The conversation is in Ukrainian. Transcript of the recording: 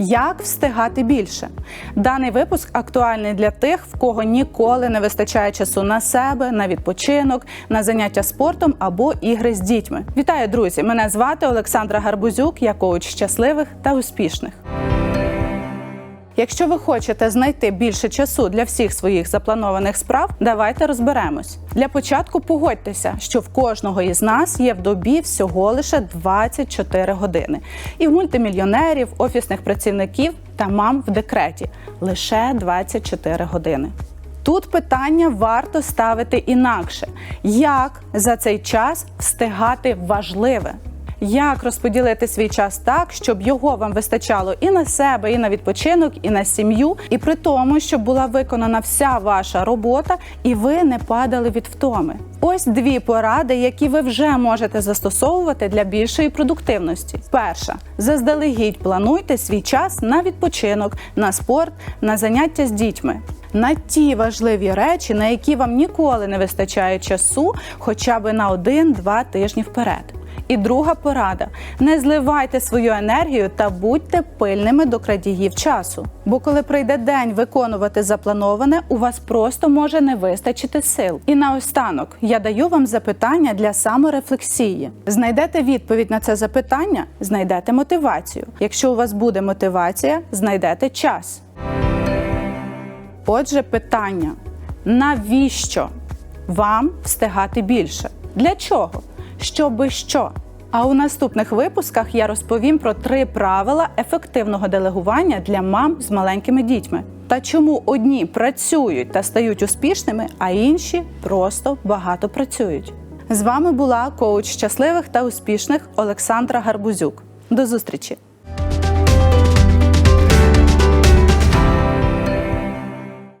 Як встигати більше? Даний випуск актуальний для тих, в кого ніколи не вистачає часу на себе, на відпочинок, на заняття спортом або ігри з дітьми. Вітаю, друзі! Мене звати Олександра Гарбузюк, я коуч щасливих та успішних. Якщо ви хочете знайти більше часу для всіх своїх запланованих справ, давайте розберемось. Для початку погодьтеся, що в кожного із нас є в добі всього лише 24 години. І в мультимільйонерів, офісних працівників та мам в декреті лише 24 години. Тут питання варто ставити інакше: як за цей час встигати важливе? Як розподілити свій час так, щоб його вам вистачало і на себе, і на відпочинок, і на сім'ю, і при тому, щоб була виконана вся ваша робота, і ви не падали від втоми. Ось дві поради, які ви вже можете застосовувати для більшої продуктивності. Перша заздалегідь плануйте свій час на відпочинок, на спорт, на заняття з дітьми. На ті важливі речі, на які вам ніколи не вистачає часу, хоча б на один-два тижні вперед. І друга порада: не зливайте свою енергію та будьте пильними до крадіїв часу. Бо коли прийде день виконувати заплановане, у вас просто може не вистачити сил. І наостанок я даю вам запитання для саморефлексії. Знайдете відповідь на це запитання, знайдете мотивацію. Якщо у вас буде мотивація, знайдете час. Отже, питання: навіщо вам встигати більше? Для чого? Щоби що? А у наступних випусках я розповім про три правила ефективного делегування для мам з маленькими дітьми та чому одні працюють та стають успішними, а інші просто багато працюють. З вами була коуч щасливих та успішних Олександра Гарбузюк. До зустрічі!